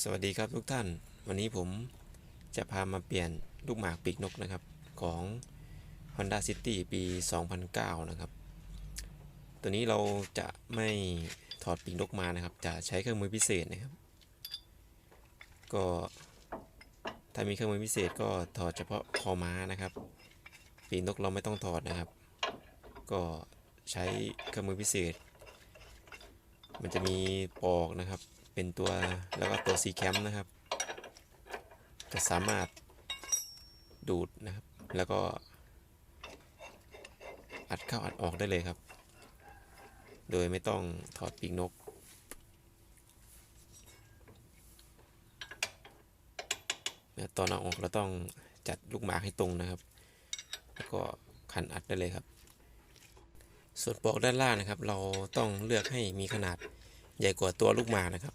สวัสดีครับทุกท่าน วันนี้ผมจะพามาเปลี่ยนลูกหมากปีกนกนะครับของ Honda City ปี 2009 นะครับ ตัวนี้เราจะไม่ถอดปีกนกมานะครับ จะใช้เครื่องมือพิเศษนะครับ ก็ถ้ามีเครื่องมือพิเศษก็ถอดเฉพาะคอม้านะครับ ปีกนกเราไม่ต้องถอดนะครับ ก็ใช้เครื่องมือพิเศษ มันจะมีปอกนะครับ เป็นตัวแล้วก็ตัว C cam นะครับ จะสามารถดูดนะครับ แล้วก็ อัดเข้าอัดออกได้เลยครับ โดยไม่ต้องถอดปีกนกตอนเอาออกเราต้องจัดลูกหมากให้ตรงนะครับ แล้วก็ขันอัดได้เลยครับ ส่วนปลอกด้านล่างนะครับ เราต้องเลือกให้มีขนาดใหญ่กว่าตัวลูกหมากนะครับ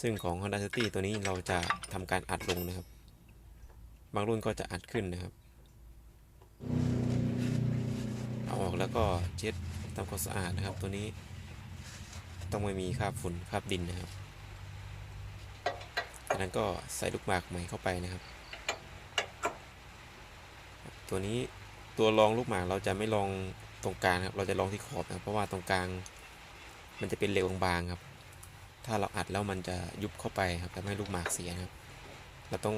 ซึ่งของ Honda City ตัวนี้เราจะทำการอัดลงนะครับ บางรุ่นก็จะอัดขึ้นนะครับ เอาออกแล้วก็เช็ดทำความสะอาดนะครับ ตัวนี้ต้องไม่มีคราบฝุ่นคราบดินนะครับจากนั้นก็ใส่ลูกหมากใหม่เข้าไปนะครับ ตัวนี้ตัวรองลูกหมากเราจะไม่ลองตรงกลางครับ เราจะลองที่ขอบนะครับเพราะว่าตรงกลางมันจะเป็นเหลวบางๆครับ ถ้าเราอัดแล้วมันจะยุบเข้าไปครับทำให้ลูกหมากเสียนะครับ เราต้อง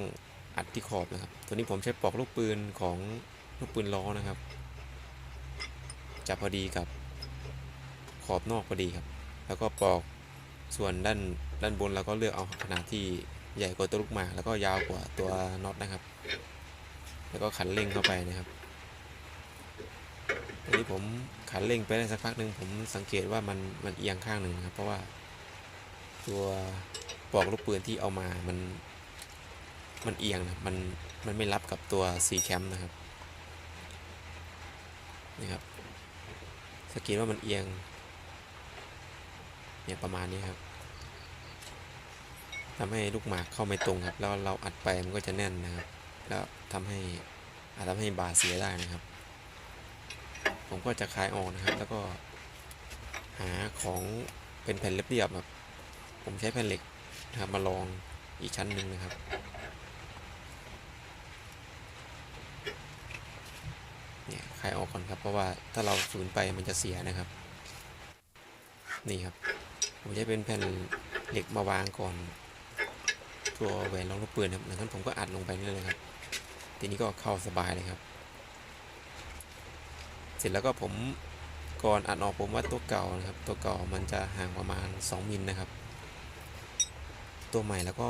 อัดที่ขอบนะครับ ตัวนี้ผมใช้ปลอกลูกปืนของลูกปืนล้อนะครับจะพอดีกับขอบนอกพอดีครับ แล้วก็ปลอกส่วนด้านด้านบนเราก็เลือกเอาขนาดที่ใหญ่กว่าตัวลูกหมากแล้วก็ยาวกว่าตัวน็อตนะครับ แล้วก็ขันเร่งเข้าไปนะครับทีนี้ผมขันเร่งไปได้สักพักหนึ่งผมสังเกตว่ามันมันเอียงข้างหนึ่งนะครับ เพราะว่า ตัวปลอกลูกปืนที่เอามามันมันเอียงนะมันมันไม่รับกับตัว C cam นะครับนี่ครับสกรีนว่ามันเอียงเนี่ยประมาณนี้ครับทำให้ลูกหมากเข้าไม่ตรงครับ แล้วเราอัดไปมันก็จะแน่นนะครับ แล้วทำให้อาจทำให้บาดเสียได้นะครับ ผมก็จะคลายออกนะครับ แล้วก็หาของเป็นแผ่นเรียบๆแบบ ผมใช้แผ่นเหล็กนะครับมาลองอีกชั้นหนึ่งนะครับ เนี่ยคลายออกก่อนครับ เพราะว่าถ้าเราสูญไปมันจะเสียนะครับ นี่ครับ ผมใช้เป็นแผ่นเหล็กมาวางก่อน ตัวแหวนรองลูกปืนครับดังนั้นผมก็อัดลงไปนี่เลยครับ ทีนี้ก็เข้าสบายเลยครับ เสร็จแล้วก็ผมก่อนอัดออกผมว่าตัวเก่านะครับ ตัวเก่ามันจะห่างประมาณ 2มิลนะครับ ตัวใหม่แล้วก็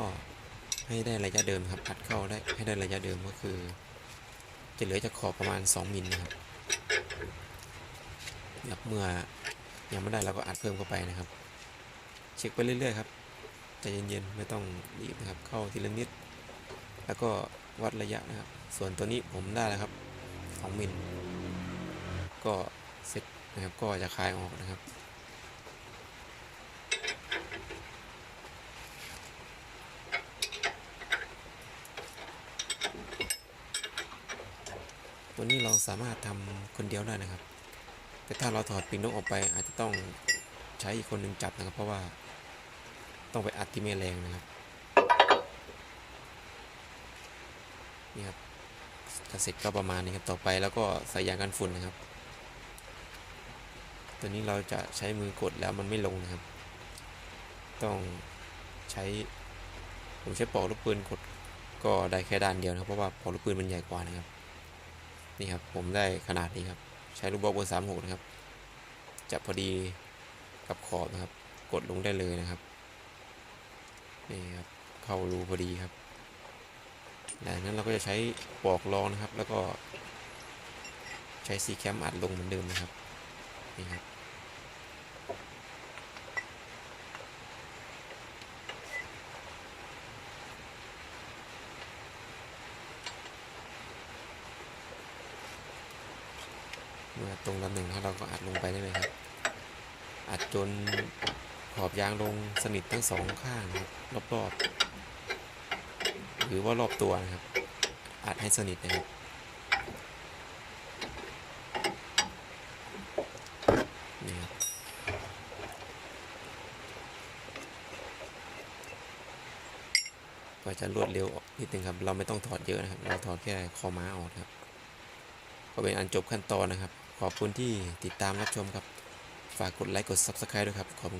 ให้ได้ระยะเดิมครับอัดเข้าได้ให้ได้ระยะเดิมก็คือ จะเหลือจากขอบประมาณ 2มิลนะครับครับเมื่อยังไม่ได้เราก็อัดเพิ่มเข้าไปนะครับ เช็คไปเรื่อยๆครับใจเย็นๆไม่ต้องรีบนะครับ เข้าทีละนิด แล้วก็วัดระยะนะครับ ส่วนตัวนี้ผมได้แล้วครับ 2มิลก็เสร็จนะครับก็จะคลายออกนะครับ ตัวนี้เราสามารถทำคนเดียวได้นะครับ แต่ถ้าเราถอดปีกนกออกไปอาจจะต้องใช้อีกคนหนึ่งจับนะครับ เพราะว่าต้องไปอัดที่แม่แรงนะครับนี่ครับถ้าเสร็จก็ประมาณนี้ครับต่อไปแล้วก็ใส่ยางกันฝุ่นนะครับ ตัวนี้เราจะใช้มือกดแล้วมันไม่ลงนะครับ ต้องใช้ผมใช้ปลอกลูกปืนกดก็ได้แค่ด้านเดียวนะครับเพราะว่าปลอกลูกปืนมันใหญ่กว่านะครับ นี่ครับผมได้ขนาดนี้ครับ ใช้ลูกบอลเบอร์สามหกนะครับจะพอดีกับขอบนะครับ กดลงได้เลยนะครับนี่ครับเข้ารูพอดีครับดังนั้นเราก็จะใช้ปลอกรองนะครับ แล้วก็ใช้ซีแคมอัดลงเหมือนเดิมนะครับนี่ครับ เมื่อตรงลำหนึ่งแล้วเราก็อัดลงไปได้เลยครับ อัดจนขอบยางลงสนิททั้งสองข้างครับรอบๆหรือว่ารอบตัวนะครับ อัดให้สนิทนะครับนี่ครับก็จะรวดเร็วนิดนึงครับ เราไม่ต้องถอดเยอะนะครับ เราถอดแค่คอม้าออกครับ ก็เป็นอันจบขั้นตอนนะครับ ขอบคุณที่ติดตามรับชมครับ ฝากกดไลค์กด Subscribe ด้วยครับ ขอบคุณครับ